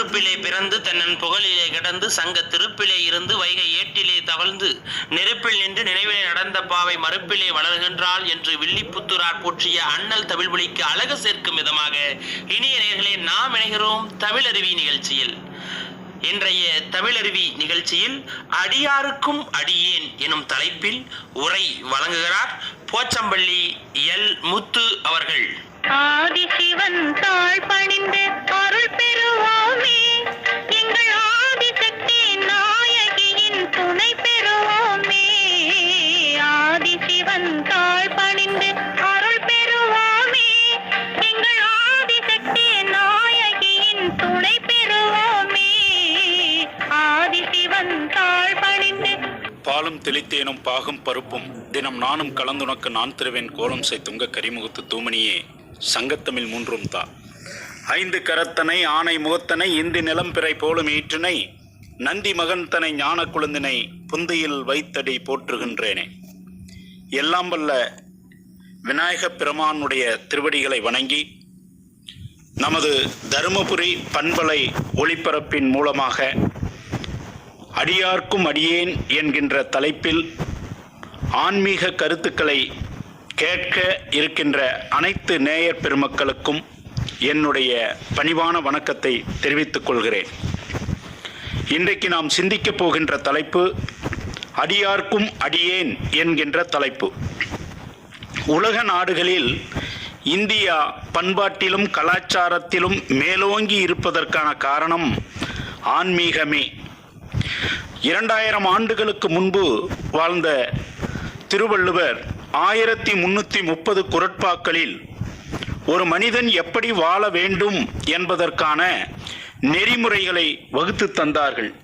உறுப்பிலே பிறந்து தன்னன் புகழிலே கிடந்து சங்க திருப்பிலே இருந்து வைகை ஏட்டிலே தவழ்ந்து நெருப்பில் நின்று நினைவிலே நடந்த பாவை மறுப்பிலே வளர்கின்றாள் என்று வில்லிபுத்துரார் போற்றிய அண்ணல் தமிழ்மொழிக்கு அழகு சேர்க்கும் விதமாக இனிய நேர்களே நாம் இணைகிறோம் தமிழருவி நிகழ்ச்சியில். இன்றைய தமிழருவி நிகழ்ச்சியில் அடியாருக்கும் அடியேன் எனும் தலைப்பில் உரை வழங்குகிறார் போச்சம்பள்ளி எல் முத்து அவர்கள். ஆதி சிவன் தாழ் பணிந்து அருள் பெறுவோமே. எங்கள் ஆதிசக்தி நாயகியின் துணை பெறுவோமே. ஆதிசிவன் தாழ் பணிந்து அருள் பெறுவோமே. எங்கள் ஆதிசக்தி நாயகியின் துணை பெறுவோமே. ஆதிசிவன் தாழ் பணிந்து பாலும் தெளித்தேனும் பாகும் பருப்பும் தினம் நானும் கலந்துனக்கு நான் திருவேன் கோலம் செய்துங்க கரிமுகத்து தூமணியே. சங்கத்தமிழ் மூன்றும் தா. ஐந்து கரத்தனை ஆனை முகத்தனை இந்தி நிலம் பிறை போலும் ஈற்றினை நந்தி மகன்தனை ஞான குழந்தினை புந்தியில் வைத்தடி போற்றுகின்றேனே. எல்லாம் வல்ல விநாயகப் பெருமானுடைய திருவடிகளை வணங்கி நமது தருமபுரி பண்பலை ஒளிபரப்பின் மூலமாக அடியார்க்கும் அடியேன் என்கின்ற தலைப்பில் ஆன்மீக கருத்துக்களை கேட்க இருக்கின்ற அனைத்து நேயர் பெருமக்களுக்கும் என்னுடைய பணிவான வணக்கத்தை தெரிவித்துக் கொள்கிறேன். இன்றைக்கு நாம் சிந்திக்கப் போகின்ற தலைப்பு அடியார்க்கும் அடியேன் என்கின்ற தலைப்பு. உலக நாடுகளில் இந்தியா பண்பாட்டிலும் கலாச்சாரத்திலும் மேலோங்கி இருப்பதற்கான காரணம் ஆன்மீகமே. இரண்டாயிரம் ஆண்டுகளுக்கு முன்பு வாழ்ந்த திருவள்ளுவர் ஆயிரத்தி முன்னூற்றி முப்பது குரட்பாக்களில் ஒரு மனிதன் எப்படி வாழ வேண்டும் என்பதற்கான நெறிமுறைகளை வகுத்து தந்தார்கள்.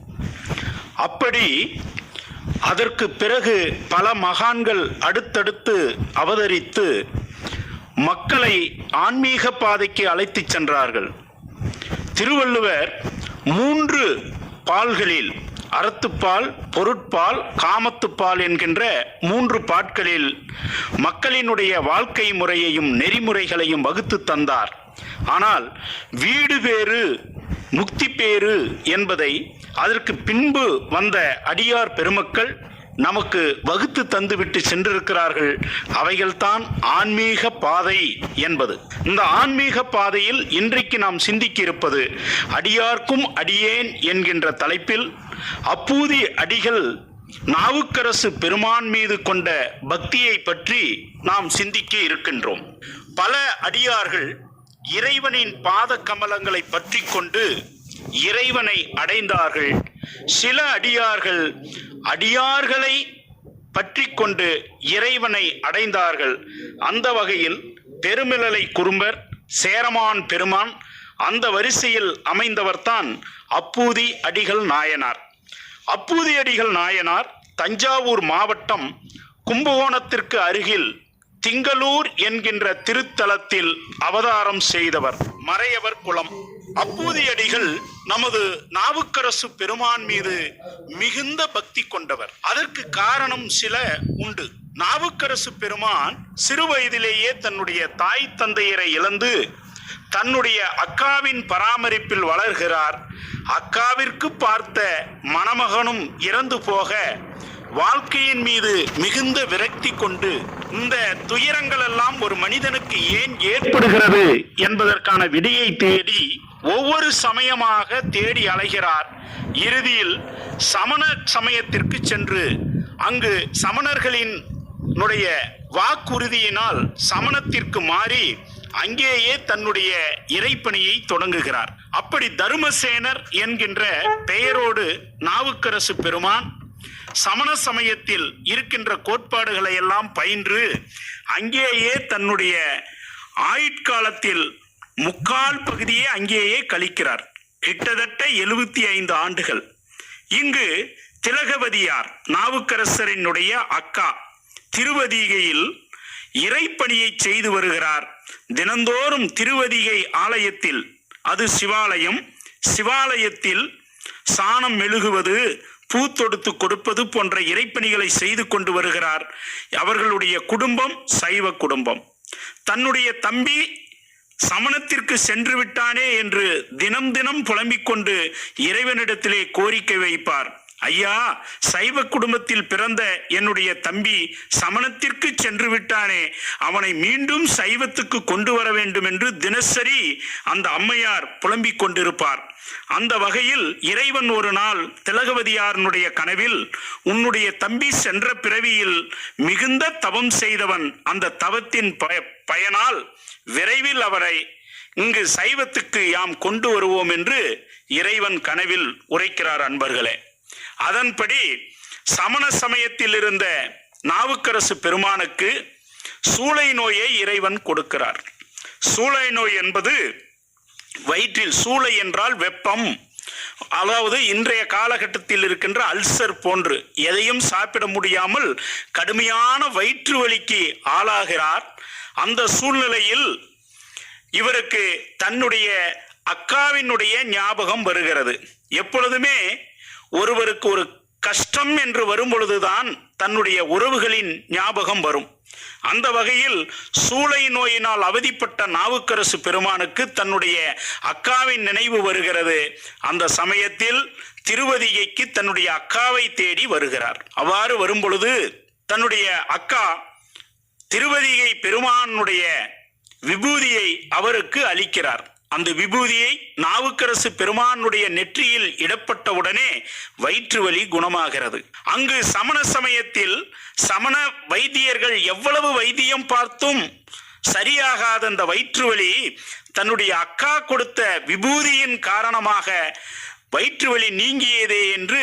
அப்படி அதற்கு பிறகு பல மகான்கள் அடுத்தடுத்து அவதரித்து மக்களை ஆன்மீக பாதைக்கு அழைத்துச் சென்றார்கள். திருவள்ளுவர் மூன்று பால்களில் அறத்துப்பால் பொருட்பால் காமத்துப்பால் என்கின்ற மூன்று பாட்களில் மக்களினுடைய வாழ்க்கை முறையையும் நெறிமுறைகளையும் வகுத்து தந்தார். ஆனால் வீடு பேறு முக்தி பேறு என்பதை அதற்கு பின்பு வந்த அடியார் பெருமக்கள் நமக்கு வகுத்து தந்துவிட்டு சென்றிருக்கிறார்கள். அவைகள்தான் ஆன்மீக பாதை என்பது. இந்த ஆன்மீக பாதையில் இன்றைக்கு நாம் சிந்திக்க இருப்பது அடியார்க்கும் அடியேன் என்கின்ற தலைப்பில் அப்பூதி அடிகள் நாவுக்கரசு பெருமான் மீது கொண்ட பக்தியை பற்றி நாம் சிந்திக்க இருக்கின்றோம். பல அடியார்கள் இறைவனின் பாத கமலங்களை பற்றி கொண்டு இறைவனை அடைந்தார்கள். சில அடியார்கள் அடியார்களை பற்றி கொண்டு இறைவனை அடைந்தார்கள். அந்த வகையில் பெருமிழலை குறும்பர் சேரமான் பெருமான் அந்த வரிசையில் அமைந்தவர்தான் அப்பூதி அடிகள் நாயனார். அப்பூதி அடிகள் நாயனார் தஞ்சாவூர் மாவட்டம் கும்பகோணத்திற்கு அருகில் திங்களூர் என்கின்ற திருத்தலத்தில் அவதாரம் செய்தவர். மறையவர் குலம் அப்பூதியடிகள் நமது நாவுக்கரசு பெருமான் மீது மிகுந்த பக்தி கொண்டவர். அதற்கு காரணம் சில உண்டு. நாவுக்கரசு பெருமான் சிறு வயதிலேயே தன்னுடைய தாய் தந்தையரை இழந்து தன்னுடைய அக்காவின் பராமரிப்பில் வளர்கிறார். அக்காவிற்கு பார்த்த மணமகனும் இறந்து போக வாழ்க்கையின் மீது மிகுந்த விரக்தி கொண்டு இந்த துயரங்கள் எல்லாம் ஒரு மனிதனுக்கு ஏன் ஏற்படுகிறது என்பதற்கான விடையை தேடி ஒவ்வொரு சமயமாக தேடி அலைகிறார். இறுதியில் சமண சமயத்திற்கு சென்று அங்கு சமணர்களினுடைய வாக்குறுதியினால் சமணத்திற்கு மாறி அங்கேயே தன்னுடைய இறைப்பணியை தொடங்குகிறார். அப்படி தருமசேனர் என்கின்ற பெயரோடு நாவுக்கரசு பெருமான் சமண சமயத்தில் இருக்கின்ற கோட்பாடுகளை எல்லாம் பயின்று அங்கேயே தன்னுடைய ஆயுட்காலத்தில் முக்கால் பகுதியை அங்கேயே கழிக்கிறார். கிட்டத்தட்ட எழுபத்தி ஐந்து ஆண்டுகள். இங்கு திலகவதியார் நாவுக்கரசரினுடைய அக்கா திருவதிகையில் இறைப்பணியை செய்து வருகிறார். தினந்தோறும் திருவதிகை ஆலயத்தில் அது சிவாலயம் சிவாலயத்தில் சாணம் மெழுகுவது பூ தொடுத்து கொடுப்பது போன்ற இறைப்பணிகளை செய்து கொண்டு வருகிறார். அவர்களுடைய குடும்பம் சைவ குடும்பம். தன்னுடைய தம்பி சமணத்திற்கு சென்று விட்டானே என்று தினம் தினம் புலம்பிக் கொண்டு இறைவனிடத்திலே கோரிக்கை வைப்பார். ஐயா சைவ குடும்பத்தில் பிறந்த என்னுடைய தம்பி சமணத்திற்கு சென்று விட்டானே அவனை மீண்டும் சைவத்துக்கு கொண்டு வர வேண்டும் என்று தினசரி அந்த அம்மையார் புலம்பிக் கொண்டிருப்பார். அந்த வகையில் இறைவன் ஒரு நாள் திலகவதியாரனுடைய கனவில் உன்னுடைய தம்பி சென்ற பிறவியில் மிகுந்த தவம் செய்தவன் அந்த தவத்தின் பய- பயனால் விரைவில் அவரை இங்கு சைவத்துக்கு யாம் கொண்டு வருவோம் என்று இறைவன் கனவில் உரைக்கிறார் அன்பர்களே. அதன்படி சமண சமயத்தில் இருந்த நாவுக்கரசு பெருமானுக்கு சூளை நோயை இறைவன் கொடுக்கிறார். சூளை நோய் என்பது வயிற்றில் சூளை என்றால் வெப்பம். அதாவது இன்றைய காலகட்டத்தில் இருக்கின்ற அல்சர் போன்று எதையும் சாப்பிட முடியாமல் கடுமையான வயிற்று வலிக்கு ஆளாகிறார். அந்த சூழ்நிலையில் இவருக்கு தன்னுடைய அக்காவினுடைய ஞாபகம் வருகிறது. எப்பொழுதுமே ஒருவருக்கு ஒரு கஷ்டம் என்று வரும்பொழுதுதான் தன்னுடைய உறவுகளின் ஞாபகம் வரும். அந்த வகையில் சூளை நோயினால் அவதிப்பட்ட நாவுக்கரசு பெருமானுக்கு தன்னுடைய அக்காவின் நினைவு வருகிறது. அந்த சமயத்தில் திருவதிகைக்கு தன்னுடைய அக்காவை தேடி வருகிறார். அவ்வாறு வரும்பொழுது தன்னுடைய அக்கா திருவதிகை பெருமானுடைய விபூதியை அவருக்கு அளிக்கிறார். அந்த விபூதியை நாவுக்கரசு பெருமானுடைய நெற்றியில் இடப்பட்டவுடனே வயிற்று வலி குணமாகிறது. அங்கு சமண சமயத்தில் சமண வைத்தியர்கள் எவ்வளவு வைத்தியம் பார்த்தும் சரியாகாத அந்த வயிற்று வலி தன்னுடைய அக்கா கொடுத்த விபூதியின் காரணமாக வயிற்று வலி நீங்கியதே என்று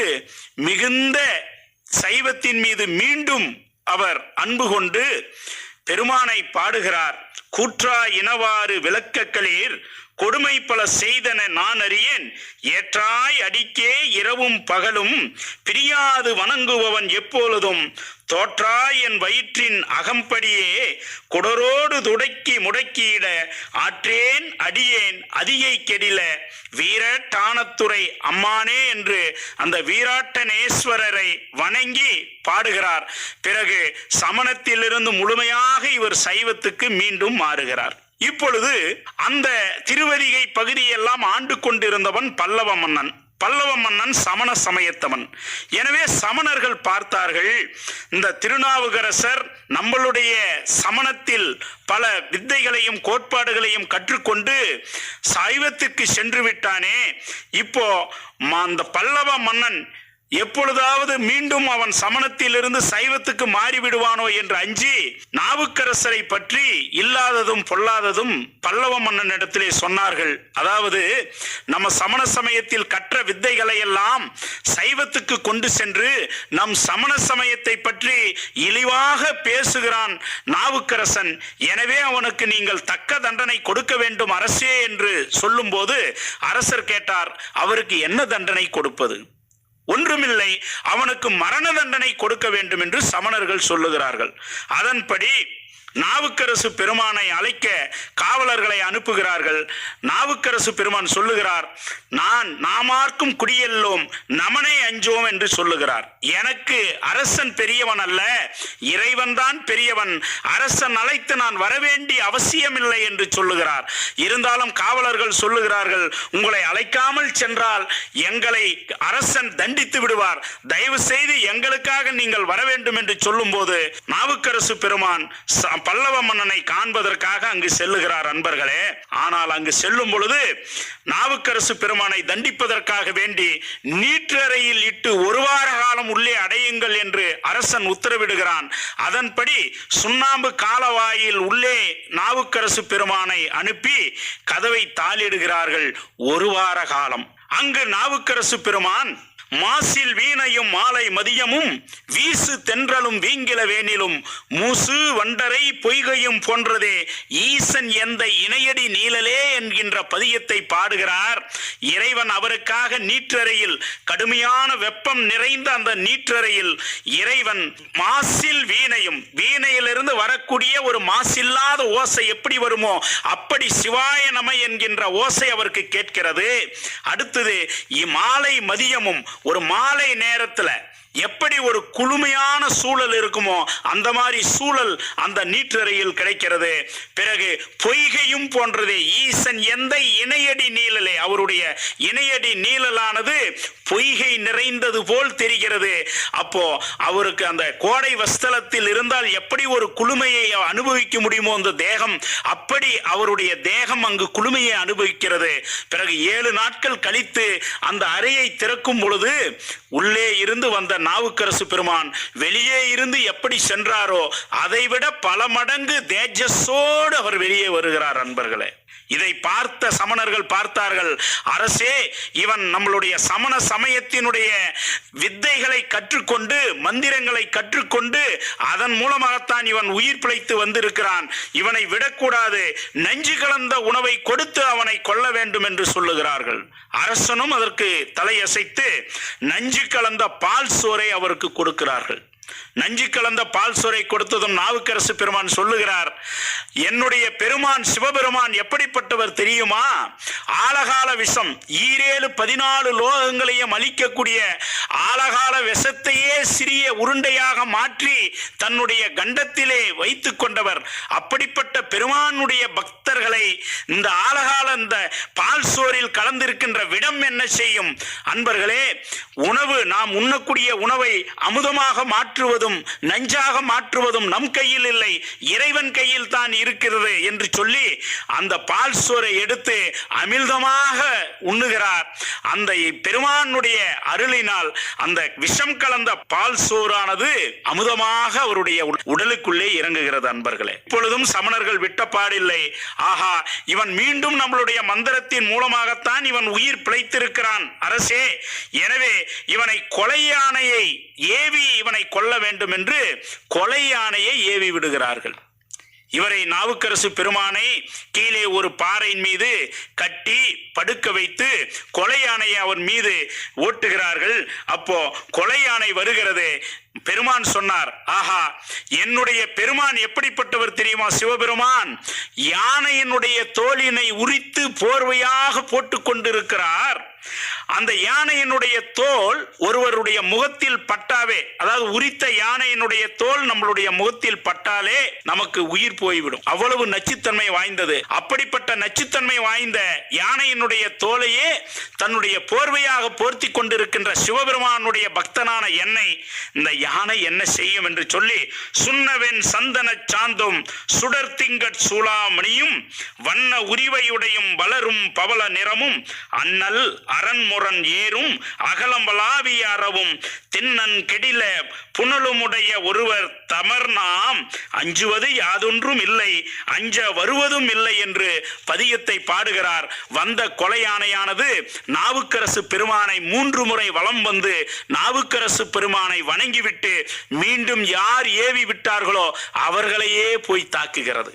மிகுந்த சைவத்தின் மீது மீண்டும் அவர் அன்பு கொண்டு பெருமானை பாடுகிறார். கூற்றா இனவாறு விளக்கக்களீர் கொடுமை பல செய்தன நான் அறியேன். ஏற்றாய் அடிக்கே இரவும் பகலும் பிரியாது வணங்குபவன் எப்பொழுதும். தோற்றாய் என் வயிற்றின் அகம்படியே குடரோடு துடக்கி முடக்கியிட ஆற்றேன் அடியேன் அதிகை கெடில. வீரட்டானத்துறை அம்மானே என்று அந்த வீராட்டனேஸ்வரரை வணங்கி பாடுகிறார். பிறகு சமணத்திலிருந்து முழுமையாக இவர் சைவத்துக்கு மீண்டும் மாறுகிறார். இப்பொழுது அந்த திருவதிகை பகுதியெல்லாம் ஆண்டு கொண்டிருந்தவன் பல்லவ மன்னன். பல்லவ மன்னன் சமண சமயத்தவன். எனவே சமணர்கள் பார்த்தார்கள் இந்த திருநாவுக்கரசர் நம்மளுடைய சமணத்தில் பல வித்தைகளையும் கோட்பாடுகளையும் கற்றுக்கொண்டு சைவத்துக்கு சென்று விட்டானே. இப்போ ம- அந்த பல்லவ மன்னன் எப்பொழுதாவது மீண்டும் அவன் சமணத்திலிருந்து சைவத்துக்கு மாறிவிடுவானோ என்று அஞ்சி நாவுக்கரசரை பற்றி இல்லாததும் பொல்லாததும் பல்லவ மன்னனிடத்திலே சொன்னார்கள். அதாவது நம்ம சமண சமயத்தில் கற்ற வித்தைகளை எல்லாம் சைவத்துக்கு கொண்டு சென்று நம் சமண சமயத்தை பற்றி இழிவாக பேசுகிறான் நாவுக்கரசன். எனவே அவனுக்கு நீங்கள் தக்க தண்டனை கொடுக்க வேண்டும் அரசே என்று சொல்லும்போது அரசர் கேட்டார் அவருக்கு என்ன தண்டனை கொடுப்பது? ஒன்றுமில்லை அவனுக்கு மரண தண்டனை கொடுக்க வேண்டும் என்று சமணர்கள் சொல்லுகிறார்கள். அதன்படி நாவுக்கரசு பெருமானை அழைக்க காவலர்களை அனுப்புகிறார்கள். நாவுக்கரசு பெருமான் சொல்லுகிறார் நான் நாமார்க்கும் குடியெல்லோம் நமனை அஞ்சோம் என்று சொல்லுகிறார். எனக்கு அரசன் பெரியவன் அல்ல இறைவன்தான் பெரியவன். அரசன் அழைத்து நான் வரவேண்டிய அவசியமில்லை என்று சொல்லுகிறார். இருந்தாலும் காவலர்கள் சொல்லுகிறார்கள் உங்களை அழைக்காமல் சென்றால் எங்களை அரசன் தண்டித்து விடுவார். தயவு செய்து எங்களுக்காக நீங்கள் வர வேண்டும் என்று சொல்லும்போது நாவுக்கரசு பெருமான் பல்லவ மன்னனை காண்பதற்காக அங்கு செல்லுகிறார் அன்பர்களே. ஆனால் அங்கு செல்லும் பொழுது நாவுக்கரசு பெருமானை தண்டிப்பதற்காக வேண்டி நீற்றறையில் இட்டு ஒரு வார காலம் உள்ளே அடையுங்கள் என்று அரசன் உத்தரவிடுகிறான். அதன்படி சுண்ணாம்பு காலவாயில் உள்ளே நாவுக்கரசு பெருமானை அனுப்பி கதவை தாளிடுகிறார்கள் ஒரு வார காலம். அங்கு நாவுக்கரசு பெருமான் மாசில் வீணையும் மாலை மதியமும் வீசு தென்றலும் வீங்கில வேணிலும் மூசு வண்டரை பொய்கையும் போன்றதே ஈசன் எந்த இணையடி நீலலே என்கின்ற பதியத்தை பாடுகிறார். இறைவன் அவருக்காக நீற்றறையில் கடுமையான வெப்பம் நிறைந்த அந்த நீற்றறையில் இறைவன் மாசில் வீணையும் வீணையிலிருந்து வரக்கூடிய ஒரு மாசில்லாத ஓசை எப்படி வருமோ அப்படி சிவாய நம என்கின்ற ஓசை அவருக்கு கேட்கிறது. அடுத்தது இ- மாலை மதியமும் ஒரு மாலை நேரத்துல எப்படி ஒரு குளுமையான சூழல் இருக்குமோ அந்த மாதிரி சூழல் அந்த நீற்றறையில் கிடைக்கிறது. பிறகு பொய்கையும் போன்றது. ஈசன் எந்த இணையடி நீழலே? அவருடைய இணையடி நீழலானது பொய்கை நிறைந்தது போல் தெரிகிறது. அப்போ அவருக்கு அந்த கோடை வஸ்தலத்தில் இருந்தால் எப்படி ஒரு குளுமையை அனுபவிக்க முடியுமோ அந்த தேகம் அப்படி அவருடைய தேகம் அங்கு குளுமையை அனுபவிக்கிறது. பிறகு ஏழு நாட்கள் கழித்து அந்த அறையை திறக்கும் பொழுது உள்ளே இருந்து வந்த நாவுக்கரசு பெருமான் வெளியே இருந்து எப்படி சென்றாரோ அதைவிட பல மடங்கு தேஜஸோடு அவர் வெளியே வருகிறார் அன்பர்களே. இதை பார்த்த சமணர்கள் பார்த்தார்கள். அரசே இவன் நம்மளுடைய சமண சமயத்தினுடைய வித்தைகளை கற்றுக்கொண்டு மந்திரங்களை கற்றுக்கொண்டு அதன் மூலமாகத்தான் இவன் உயிர் பிழைத்து வந்திருக்கிறான். இவனை விடக்கூடாது. நஞ்சு கலந்த உணவை கொடுத்து அவனை கொல்ல வேண்டும் என்று சொல்லுகிறார்கள். அரசனும் அதற்கு தலையசைத்து நஞ்சு கலந்த பால் சோறை அவருக்கு கொடுக்கிறார்கள். நஞ்சு கலந்த பால் சுரை கொடுத்ததும் நாவுக்கரசு பெருமான் சொல்லுகிறார் என்னுடைய பெருமான் சிவபெருமான் எப்படிப்பட்டவர் தெரியுமா? ஆலகால விஷம் ஈரேழு பதினாலு லோகங்களையும் அழிக்கக்கூடிய ஆலகால விஷத்தையே சிறிய உருண்டையாக மாற்றி தன்னுடைய கண்டத்திலே வைத்து கொண்டவர். அப்படிப்பட்ட பெருமானுடைய பக்தர்களை இந்த ஆலகால இந்த பால் சோரில் கலந்திருக்கின்ற விடம் என்ன செய்யும்? அன்பர்களே உணவு நாம் உண்ணக்கூடிய உணவை அமுதமாக மாற்றுவது மாற்றுவதும் நஞ்சாக மாற்றுவதும் நம் கையில் இல்லை இறைவன் கையில் தான் இருக்கிறது என்று சொல்லி அந்த பால் சோரை எடுத்து அமிர்தமாக உண்ணுகிறார். அந்த பெருமானுடைய அருளினால் அந்த விஷம் கலந்த பால் சோறானது அமுதமாக அவருடைய உடலுக்குள்ளே இறங்குகிறது அன்பர்களே. இப்பொழுதும் சமணர்கள் விட்ட பாடில்லை. ஆஹா இவன் மீண்டும் நம்மளுடைய மந்திரத்தின் மூலமாகத்தான் இவன் உயிர் பிழைத்திருக்கிறான். அரசே எனவே இவனை கொலை யானையை ஏவி இவனை கொல்ல வேண்டும் என்று கொலை யானையை ஏவி விடுகிறார்கள். இவரை நாவுக்கரசு பெருமானை கீழே ஒரு பாறையின் மீது கட்டி படுக்க வைத்து கொலை யானையை அவன் மீது ஓட்டுகிறார்கள். அப்போ கொலை யானை வருகிறது. பெருமான் சொன்னார் ஆஹா என்னுடைய பெருமான் எப்படிப்பட்டவர் தெரியுமா சிவபெருமான்? யானையினுடைய தோலினை உரித்து போர்வையாக போட்டுக் கொண்டிருக்கிறார். அந்த யானையினுடைய தோல் ஒருவருடைய முகத்தில் பட்டாவே அதாவது உரித்த யானையினுடைய தோல் நம்மளுடைய முகத்தில் பட்டாலே நமக்கு உயிர் போய்விடும். அவ்வளவு நச்சுத்தன்மை வாய்ந்தது. அப்படிப்பட்ட நச்சுத்தன்மை வாய்ந்த யானையினுடைய தோலையே தன்னுடைய போர்வையாக போர்த்தி கொண்டிருக்கின்ற சிவபெருமானுடைய பக்தனான என்னை இந்த யானை என்ன செய்யும் என்று சொல்லி சுண்ணவென் சந்தன சாந்தும் சுடர் திங்கட் சூளாமணியும் வண்ண உரிவையுடையும் வளரும் பவள நிறமும் அண்ணல் முரண் ஏறும் அகலம்பலாவிய அறவும் தின்னன் கெடில புனலுமுடைய ஒருவர் தமர்நாம். அஞ்சுவது யாதொன்றும் இல்லை. அஞ்ச வருவதும் இல்லை என்று பதியத்தை பாடுகிறார். வந்த கொலையானையானது நாவுக்கரசு பெருமானை மூன்று முறை வலம் வந்து நாவுக்கரசு பெருமானை வணங்கிவிட்டு மீண்டும் யார் ஏவி விட்டார்களோ அவர்களையே போய் தாக்குகிறது.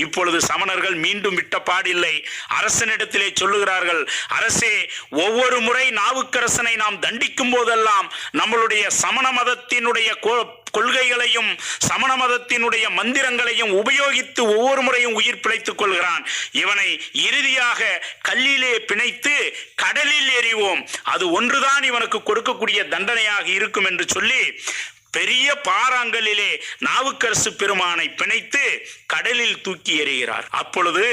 இப்பொழுது சமணர்கள் மீண்டும் விட்ட பாடில்லை. அரசனிடத்திலே சொல்லுகிறார்கள் அரசே ஒவ்வொரு முறை நாவுக்கரசனை நாம் தண்டிக்கும் போதெல்லாம் நம்மளுடைய சமண மதத்தினுடைய கொ- கொள்கைகளையும் சமண மதத்தினுடைய மந்திரங்களையும் உபயோகித்து ஒவ்வொரு முறையும் உயிர் பிழைத்துக் கொள்கிறான். இவனை இறுதியாக கல்லிலே பிணைத்து கடலில் எறிவோம். அது ஒன்றுதான் இவனுக்கு கொடுக்கக்கூடிய தண்டனையாக இருக்கும் என்று சொல்லி பெரிய பாறாங்கல்லிலே நாவுக்கரசு பெருமானை பிணைத்து கடலில் தூக்கி எறிகிறார். அப்பொழுது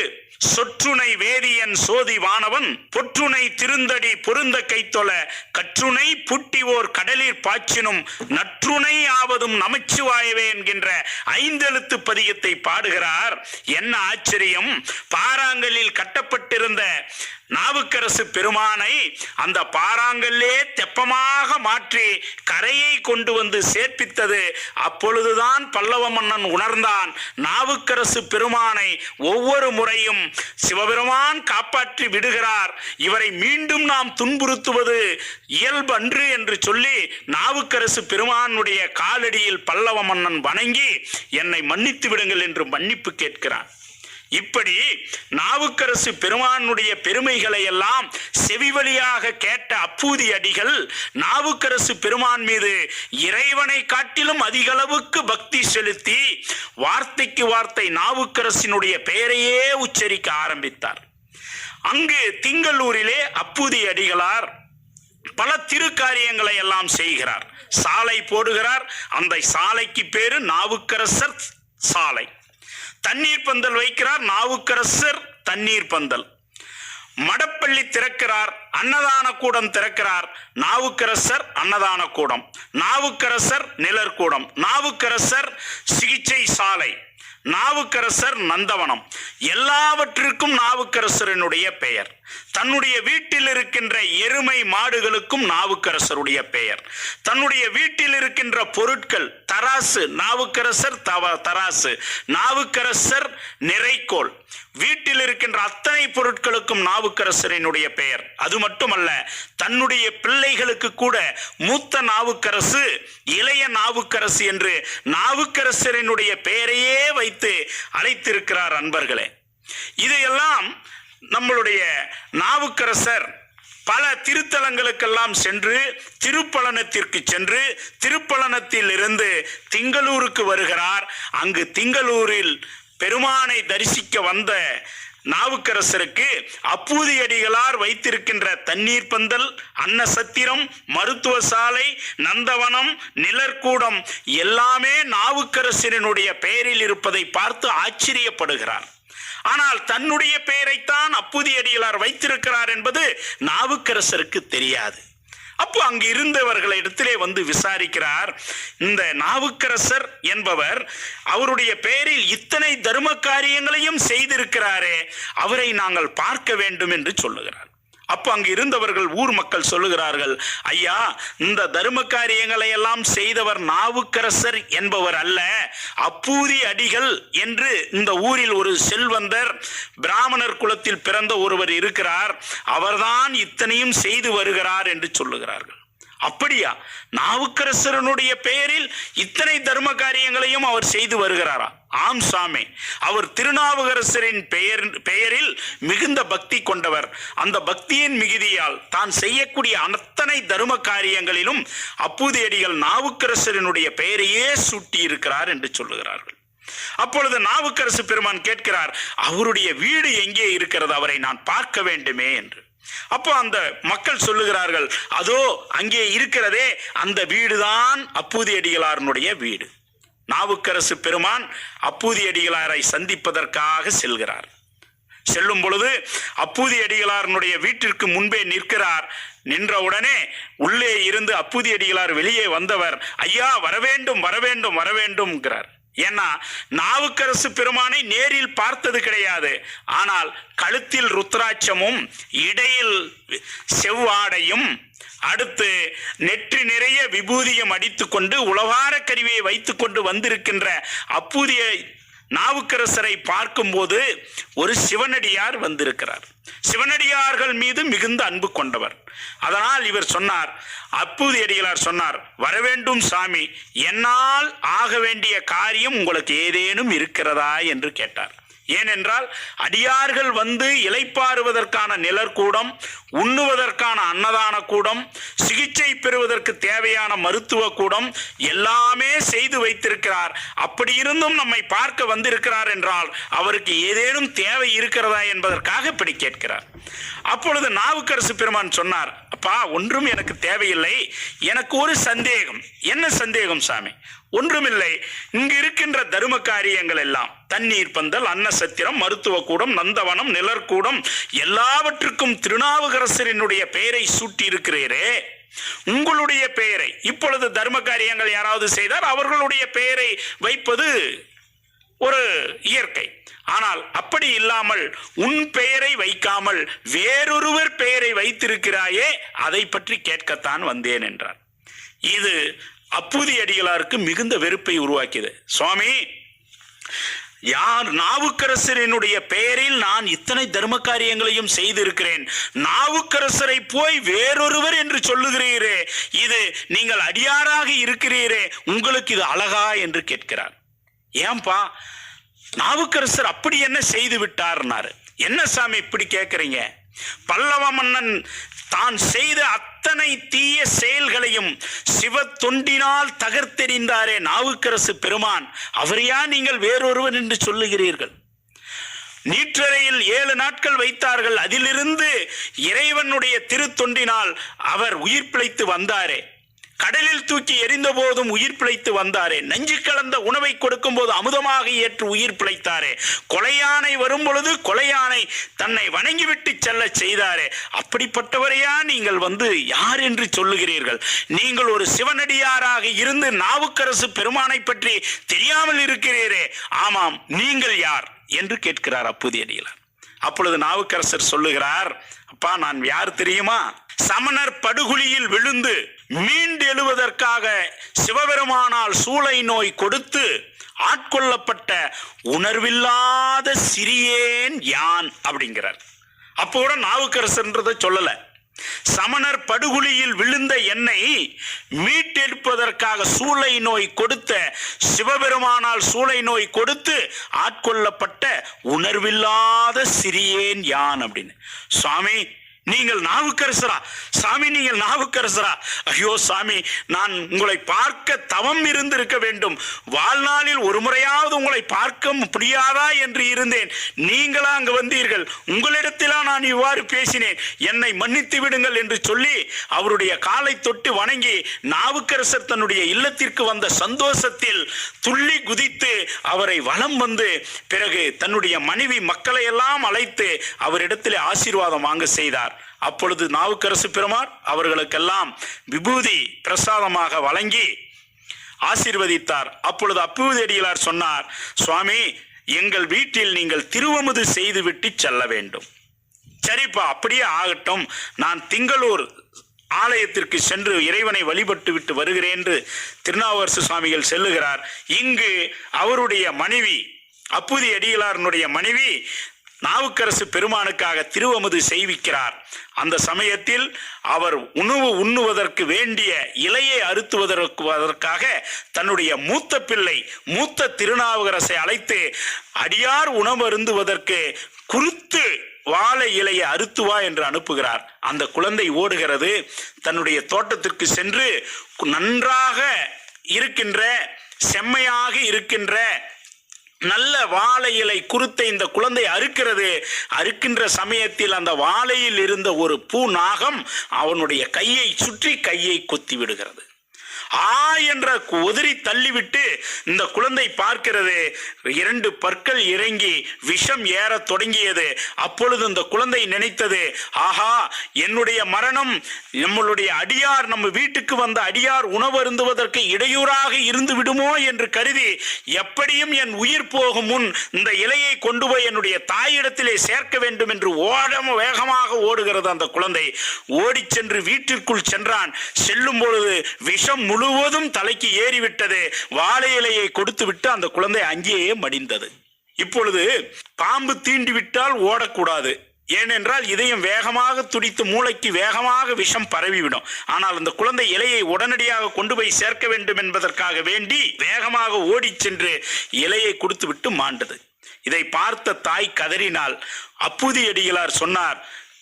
சொற்றுனை வேதியன் சோதி வானவன் பொற்றுனை திருந்தடி பொருந்த கைத்தொல கற்றுனை புட்டிவோர் கடலில் பாய்ச்சினும் நற்றுணை ஆவதும் நமச்சிவாயவே என்கின்ற ஐந்தெழுத்து பதிகத்தை பாடுகிறார். என்ன ஆச்சரியம்? பாறாங்கலில் கட்டப்பட்டிருந்த நாவுக்கரசு பெருமானை அந்த பாறாங்கல்லே தெப்பமாக மாற்றி கரையை கொண்டு வந்து சேர்ப்பித்தது. அப்பொழுதுதான் பல்லவ மன்னன் உணர்ந்தான் நாவுக்கரசு பெருமானை ஒவ்வொரு முறையும் சிவபெருமான் காப்பாற்றி விடுகிறார். இவரை மீண்டும் நாம் துன்புறுத்துவது இயல்பன்று என்று சொல்லி நாவுக்கரசு பெருமானுடைய காலடியில் பல்லவ மன்னன் வணங்கி என்னை மன்னித்து விடுங்கள் என்று மன்னிப்பு கேட்கிறான். இப்படி நாவுக்கரசு பெருமானுடைய பெருமைகளை எல்லாம் செவி வழியாக கேட்ட அப்பூதி அடிகள் நாவுக்கரசு பெருமான் மீது இறைவனை காட்டிலும் அதிகளவுக்கு பக்தி செலுத்தி வார்த்தைக்கு வார்த்தை நாவுக்கரசினுடைய பெயரையே உச்சரிக்க ஆரம்பித்தார். அங்கு திங்களூரிலே அப்பூதி அடிகளார் பல திருக்காரியங்களை எல்லாம் செய்கிறார். சாலை போடுகிறார். அந்த சாலைக்கு பேரு நாவுக்கரசர் சாலை. தண்ணீர் பந்தல் வைக்கிறார் நாவுக்கரசர் தண்ணீர் பந்தல். மடப்பள்ளி திறக்கிறார் அன்னதான கூடம் திறக்கிறார் நாவுக்கரசர் அன்னதான கூடம் நாவுக்கரசர் நிழற்கூடம் நாவுக்கரசர் சிகிச்சை சாலை நாவுக்கரசர் நந்தவனம். எல்லாவற்றிற்கும் நாவுக்கரசரனுடைய பெயர். தன்னுடைய வீட்டில் இருக்கின்ற எருமை மாடுகளுக்கும் நாவுக்கரசருடைய பெயர். தன்னுடைய வீட்டில் இருக்கின்ற பொருட்கள் தராசு நாவுக்கரசர் தவ தராசு நாவுக்கரசர் நிறைக்கோள். வீட்டில் இருக்கின்ற அத்தனை பொருட்களுக்கும் நாவுக்கரசரினுடைய பெயர். அது மட்டுமல்ல தன்னுடைய பிள்ளைகளுக்கு கூட மூத்த நாவுக்கரசு இளைய நாவுக்கரசு என்று நாவுக்கரசரினுடைய பெயரையே வைத்து அழைத்திருக்கிறார் அன்பர்களே. இதையெல்லாம் நம்மளுடைய நாவுக்கரசர் பல திருத்தலங்களுக்கெல்லாம் சென்று திருப்பலனத்திற்கு சென்று திருப்பலனத்தில் இருந்து திங்களூருக்கு வருகிறார். அங்கு திங்களூரில் பெருமானை தரிசிக்க வந்த நாவுக்கரசருக்கு அப்பூதியடிகளார் வைத்திருக்கின்ற தண்ணீர் பந்தல் அன்னசத்திரம் மருத்துவ சாலை நந்தவனம் நிழற்கூடம் எல்லாமே நாவுக்கரசரினுடைய பெயரில் இருப்பதை பார்த்து ஆச்சரியப்படுகிறார். ஆனால் தன்னுடைய பெயரைத்தான் அப்புதியடிகளார் வைத்திருக்கிறார் என்பது நாவுக்கரசருக்கு தெரியாது. அப்போ அங்கு இருந்தவர்களிடத்திலே வந்து விசாரிக்கிறார் இந்த நாவுக்கரசர் என்பவர் அவருடைய பெயரில் இத்தனை தர்ம காரியங்களையும் செய்திருக்கிறாரே அவரை நாங்கள் பார்க்க வேண்டும் என்று சொல்லுகிறார். அப்போ அங்கு இருந்தவர்கள் ஊர் மக்கள் சொல்லுகிறார்கள் ஐயா இந்த தர்ம காரியங்களை எல்லாம் செய்தவர் நாவுக்கரசர் என்பவர் அல்ல. அப்பூதி அடிகள் என்று இந்த ஊரில் ஒரு செல்வந்தர் பிராமணர் குலத்தில் பிறந்த ஒருவர் இருக்கிறார். அவர்தான் இத்தனையும் செய்து வருகிறார் என்று சொல்லுகிறார்கள். அப்படியா? நாவுக்கரசரனுடைய பெயரில் இத்தனை தர்ம காரியங்களையும் அவர் செய்து வருகிறாரா? ஆம் சாமி. அவர் திருநாவுக்கரசரின் பெயர் பெயரில் மிகுந்த பக்தி கொண்டவர். அந்த பக்தியின் மிகுதியால் தான் செய்யக்கூடிய அத்தனை தரும காரியங்களிலும் அப்பூதியடிகள் நாவுக்கரசரினுடைய பெயரையே சூட்டியிருக்கிறார் என்று சொல்லுகிறார்கள். அப்பொழுது நாவுக்கரசு பெருமான் கேட்கிறார் அவருடைய வீடு எங்கே இருக்கிறது? அவரை நான் பார்க்க வேண்டுமே என்று. அப்போ அந்த மக்கள் சொல்லுகிறார்கள் அதோ அங்கே இருக்கிறதே அந்த வீடுதான் அப்பூதியடிகளாரனுடைய வீடு. நாவுக்கரசு பெருமான் அப்பூதியடிகளாரை சந்திப்பதற்காக செல்கிறார். செல்லும் பொழுது அப்பூதி அடிகளாரனுடைய வீட்டிற்கு முன்பே நிற்கிறார். நின்றவுடனே உள்ளே இருந்து அப்பூதி அடிகளார் வெளியே வந்தவர் ஐயா வரவேண்டும் வரவேண்டும் வரவேண்டும்ங்கிறார். ஏன்னா நாவுக்கரசு பெருமானை நேரில் பார்த்தது கிடையாது. ஆனால் கழுத்தில் ருத்ராட்சமும் இடையில் செவ்வாடையும் அடுத்து நெற்றி நிறைய விபூதியம் அடித்துக்கொண்டு உலகார கருவியை வைத்துக்கொண்டு வந்திருக்கின்ற அப்பூதிய நாவுக்கரசரை பார்க்கும்போது ஒரு சிவனடியார் வந்திருக்கிறார். சிவனடியார்கள் மீது மிகுந்த அன்பு கொண்டவர். அதனால் இவர் சொன்னார் அப்பூதி அடிகளார் சொன்னார் வரவேண்டும் சாமி என்னால் ஆக வேண்டிய காரியம் உங்களுக்கு ஏதேனும் இருக்கிறதா? என்று கேட்டார். ஏனென்றால் அடியார்கள் வந்து இலைப்பாறுவதற்கான நிழற்கூடம் உண்ணுவதற்கான அன்னதான கூடம் சிகிச்சை பெறுவதற்கு தேவையான மருத்துவ கூடம் எல்லாமே செய்து வைத்திருக்கிறார். அப்படி இருந்தும் நம்மை பார்க்க வந்திருக்கிறார் என்றால் அவருக்கு ஏதேனும் தேவை இருக்கிறதா என்பதற்காக இப்படி கேட்கிறார். அப்பொழுது நாவுக்கரசு பெருமான் சொன்னார் அப்பா ஒன்றும் எனக்கு தேவையில்லை. எனக்கு ஒரு சந்தேகம். என்ன சந்தேகம் சாமி? ஒன்றுமில்லை. இங்கு இருக்கின்ற தரும காரியங்கள் எல்லாம் தண்ணீர் பந்தல் அன்னசத்திரம் மருத்துவ கூடம் நந்தவனம் நிலர்கூடம் எல்லாவற்றுக்கும் திருநாவுக்கரசரினுடைய பெயரை சூட்டியிருக்கிறீரே. உங்களுடைய பெயரை இப்பொழுது தர்ம காரியங்கள் யாராவது செய்தால் அவர்களுடைய பெயரை வைப்பது ஒரு இயற்கை. ஆனால் அப்படி இல்லாமல் உன் பெயரை வைக்காமல் வேறொருவர் பெயரை வைத்திருக்கிறாயே அதை பற்றி கேட்கத்தான் வந்தேன் என்றார். இது அப்பூதி அடிகளாருக்கு மிகுந்த வெறுப்பை உருவாக்கியது. சுவாமி யார் நாவுக்கரசரினுடைய பெயரில் நான் இத்தனை தர்ம காரியங்களையும் செய்திருக்கிறேன். நாவுக்கரசரை போய் வேறொருவர் என்று சொல்லுகிறீரே இது நீங்கள் அடியாராக இருக்கிறீரே உங்களுக்கு இது அழகா என்று கேட்கிறார். ஏன்பா நாவுக்கரசர் அப்படி என்ன செய்து விட்டார்னாரு? என்ன சாமி இப்படி கேட்குறீங்க? பல்லவ மன்னன் தான் செய்த அத்தனை தீய செயல்களையும் சிவ தொண்டினால் தகர்த்தெறிந்தாரே நாவுக்கரசு பெருமான். அவரையா நீங்கள் வேறொருவர் என்று சொல்லுகிறீர்கள்? நீற்றறையில் ஏழு நாட்கள் வைத்தார்கள் அதிலிருந்து இறைவனுடைய திருத்தொண்டினால் அவர் உயிர் பிழைத்து வந்தாரே. கடலில் தூக்கி எரிந்த போதும் உயிர் பிழைத்து வந்தாரே. நஞ்சு கலந்த உணவை கொடுக்கும் போது அமுதமாக ஏற்று உயிர் பிழைத்தாரே. கொலையானை வரும் பொழுது கொலையானை தன்னை வணங்கிவிட்டு செல்ல செய்தாரே. அப்படிப்பட்டவரையா நீங்கள் வந்து யார் என்று சொல்லுகிறீர்கள்? நீங்கள் ஒரு சிவனடியாராக இருந்து நாவுக்கரசு பெருமானை பற்றி தெரியாமல் இருக்கிறீரே. ஆமாம் நீங்கள் யார்? என்று கேட்கிறார் அப்புதியடிகளார் அப்பொழுது நாவுக்கரசர் சொல்லுகிறார் அப்பா நான் யார் தெரியுமா? சமணர் படுகுழியில் விழுந்து மீண்டு எழுவதற்காக சிவபெருமானால் சூளை நோய் கொடுத்து ஆட்கொள்ளப்பட்ட உணர்வில்லாத சிறியேன் யான் அப்படிங்கிறார். அப்போ கூட நாவுக்கரசர்ன்றதை சொல்லல. சமணர் படுகுழியில் விழுந்த என்னை மீட்டெடுப்பதற்காக சூளை நோய் கொடுத்த சிவபெருமானால் சூளை நோய் கொடுத்து ஆட்கொள்ளப்பட்ட உணர்வில்லாத சிறியேன் யான் அப்படின்னு. சுவாமி நீங்கள் நாவுக்கரசரா? சாமி நீங்கள் நாவுக்கரசரா? ஐயோ சாமி நான் உங்களை பார்க்க தவம் இருந்திருக்க வேண்டும். வாழ்நாளில் ஒரு முறையாவது உங்களை பார்க்க முடியாதா என்று இருந்தேன். நீங்களா அங்கு வந்தீர்கள். உங்களிடத்திலா நான் இவ்வாறு பேசினேன். என்னை மன்னித்து விடுங்கள் என்று சொல்லி அவருடைய காலை தொட்டு வணங்கி நாவுக்கரசர் தன்னுடைய இல்லத்திற்கு வந்த சந்தோஷத்தில் துள்ளி குதித்து அவரை வலம் வந்து பிறகு தன்னுடைய மனைவி மக்களை எல்லாம் அழைத்து அவரிடத்திலே ஆசீர்வாதம் வாங்க செய்தார். அப்பொழுது நாவுக்கரசு பெருமார் அவர்களுக்கெல்லாம் விபூதி பிரசாதமாக வழங்கி ஆசீர்வதித்தார். அப்பொழுது அப்பூதியடிகளார் சொன்னார் சுவாமி எங்கள் வீட்டில் நீங்கள் திருவமுது செய்துவிட்டு செல்ல வேண்டும். சரிப்பா அப்படியே ஆகட்டும். நான் திங்களூர் ஆலயத்திற்கு சென்று இறைவனை வழிபட்டு விட்டு வருகிறேன் என்று திருநாவுக்கரசு சுவாமிகள் செல்லுகிறார். இங்கு அவருடைய மனைவி அப்புதி அடிகளாரனுடைய மனைவி நாவுக்கரசு பெருமானுக்காக திருவமுது செய்விக்கிறார். அந்த சமயத்தில் அவர் உணவு உண்ணுவதற்கு வேண்டிய இலையை அறுத்துவதற்குவதற்காக தன்னுடைய மூத்த பிள்ளை மூத்த திருநாவுக்கரசை அழைத்து அடியார் உணவு அருந்துவதற்கு குருத்து வாழை இலையை அறுத்துவா என்று அனுப்புகிறார். அந்த குழந்தை ஓடுகிறது. தன்னுடைய தோட்டத்திற்கு சென்று நன்றாக இருக்கின்ற செம்மையாக இருக்கின்ற நல்ல வாழை இலை குறித்த இந்த குழந்தை அறுக்கிறது. அறுக்கின்ற சமயத்தில் அந்த வாழையில் இருந்த ஒரு பூ நாகம் அவனுடைய கையை சுற்றி கையை கொத்தி விடுகிறது. ஆ என்ற உதிரி தள்ளிவிட்டு இந்த குழந்தை பார்க்கிறது. இரண்டு பற்கள் இறங்கி விஷம் ஏறத் தொடங்கியது. அப்பொழுது இந்த குழந்தை நினைத்தது ஆஹா என்னுடைய மரணம் நம்மளுடைய அடியார் நம்ம வீட்டுக்கு வந்த அடியார் உணவு அருந்துவதற்கு இடையூறாக இருந்து விடுமோ? என்று கருதி எப்படியும் என் உயிர் போகும் முன் இந்த இலையை கொண்டு போய் என்னுடைய தாயிடத்திலே சேர்க்க வேண்டும் என்று ஓடம் வேகமாக ஓடுகிறது அந்த குழந்தை. ஓடிச் சென்று வீட்டிற்குள் சென்றான். செல்லும் பொழுது விஷம் முழுவதும் தலைக்கு ஏறிவிட்டது. வாழை இலையை கொடுத்து விட்டு அந்த குழந்தை அங்கேயே மடிந்தது. இப்பொழுது பாம்பு தீண்டி விட்டால் ஓடக்கூடாது. ஏனென்றால் இதயம் வேகமாக துடித்து மூளைக்கு வேகமாக விஷம் பரவிவிடும். ஆனால் அந்த குழந்தை இலையை உடனடியாக கொண்டு போய் சேர்க்க வேண்டும் என்பதற்காக வேண்டி வேகமாக ஓடிச் சென்று இலையை கொடுத்துவிட்டு மாண்டது. இதை பார்த்த தாய் கதறினால் அப்புதி அடிகளார் சொன்னார்.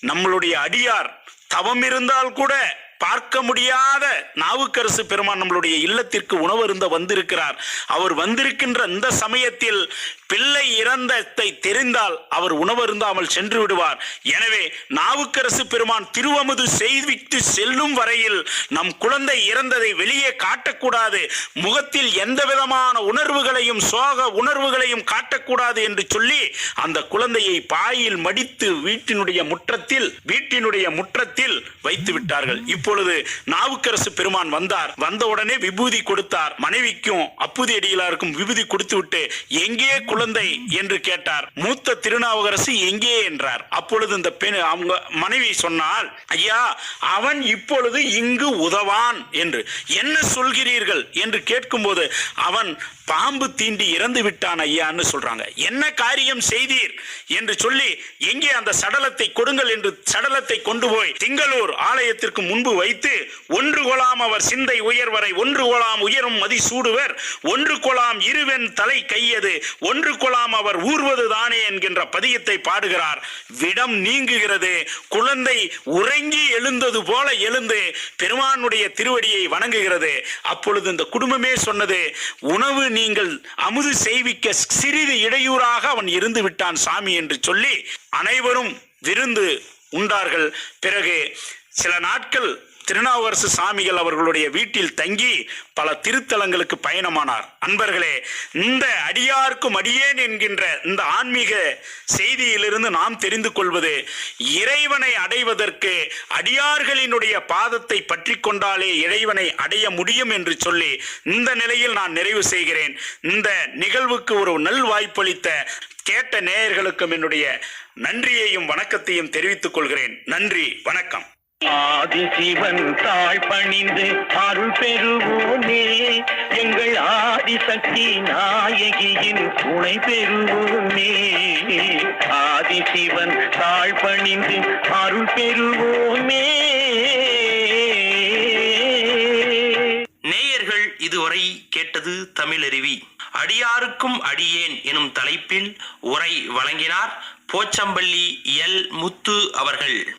நம்மளுடைய அடியார் தவம் இருந்தால் கூட பார்க்க முடியாத நாவுக்கரசு பெருமான் நம்மளுடைய இல்லத்திற்கு உணவருந்த வந்திருக்கிறார். அவர் வந்திருக்கின்ற இந்த சமயத்தில் பிள்ளை இறந்ததை தெரிந்தால் அவர் உணவருந்தாமல் சென்று விடுவார். எனவே நாவுக்கரசு பெருமான் திருவமுது செய்வித்து செல்லும் வரையில் நம் குழந்தை இறந்ததை வெளியே காட்டக்கூடாது. முகத்தில் எந்த விதமான உணர்வுகளையும் சோக உணர்வுகளையும் காட்டக்கூடாது என்று சொல்லி அந்த குழந்தையை பாயில் மடித்து வீட்டினுடைய முற்றத்தில் வீட்டினுடைய முற்றத்தில் வைத்து விட்டார்கள். இப்பொழுது நாவுக்கரசு பெருமான் வந்தார். வந்தவுடனே விபூதி கொடுத்தார். மனைவிக்கும் அப்புதி அடிகளாருக்கும் விபூதி கொடுத்து விட்டு எங்கே குழந்தை என்று கேட்டார். மூத்த திருநாவுக்கரசு எங்கே என்றார். அப்பொழுது இந்த பெண் அவங்க மனைவி சொன்னால் ஐயா அவன் இப்பொழுது இங்கு உதவான் என்று. என்ன சொல்கிறீர்கள்? என்று கேட்கும்போது அவன் பாம்பு தீண்டி இறந்து விட்டான் ஐயான்னு சொல்றாங்க. என்ன காரியம் செய்தீர்? என்று சொல்லி எங்கே அந்த சடலத்தை கொடுங்கள் என்று சடலத்தை கொண்டு போய் திங்களூர் ஆலயத்திற்கு முன்பு வைத்து ஒன்று கொலாம் அவர் சிந்தை உயர்வரை ஒன்று கொலாம் உயரும் மதி சூடுவர் ஒன்று கொலாம் இருவென் தலை கையது ஒன்று கொலாம் அவர் ஊர்வது தானே என்கின்ற பதியத்தை பாடுகிறார். விடம் நீங்குகிறது குழந்தை உறங்கி எழுந்தது போல எழுந்து பெருமானுடைய திருவடியை வணங்குகிறது. அப்பொழுது இந்த குடும்பமே சொன்னது உணவு நீங்கள் அமுது செய்விக்க சிறிது இடையூறாக அவன் இருந்து விட்டான் சாமி என்று சொல்லி அனைவரும் விருந்து உண்டார்கள். பிறகு சில நாட்கள் திருநாவுக்கரசு சாமிகள் அவர்களுடைய வீட்டில் தங்கி பல திருத்தலங்களுக்கு பயணமானார். அன்பர்களே இந்த அடியார்க்கும் அடியேன் என்கின்ற இந்த ஆன்மீக செய்தியிலிருந்து நாம் தெரிந்து கொள்வது இறைவனை அடைவதற்கு அடியார்களினுடைய பாதத்தை பற்றி கொண்டாலே இறைவனை அடைய முடியும் என்று சொல்லி இந்த நிலையில் நான் நிறைவு செய்கிறேன். இந்த நிகழ்வுக்கு ஒரு நல் வாய்ப்பளித்த கேட்ட நேயர்களுக்கும் என்னுடைய நன்றியையும் வணக்கத்தையும் தெரிவித்துக் கொள்கிறேன். நன்றி வணக்கம். ஆதிசிவன் தாழ் பணிந்து அருள் பெறுவோமே. எங்கள் ஆதிசக்தி நாயகியின் துணை பெறுவோமே. ஆதிசிவன் தாழ் பணிந்து அருள் பெறுவோமே. நேயர்கள் இதுவரை கேட்டது தமிழருவி. அடியாருக்கும் அடியேன் எனும் தலைப்பில் உரை வழங்கினார் போச்சம்பள்ளி எல் முத்து அவர்கள்.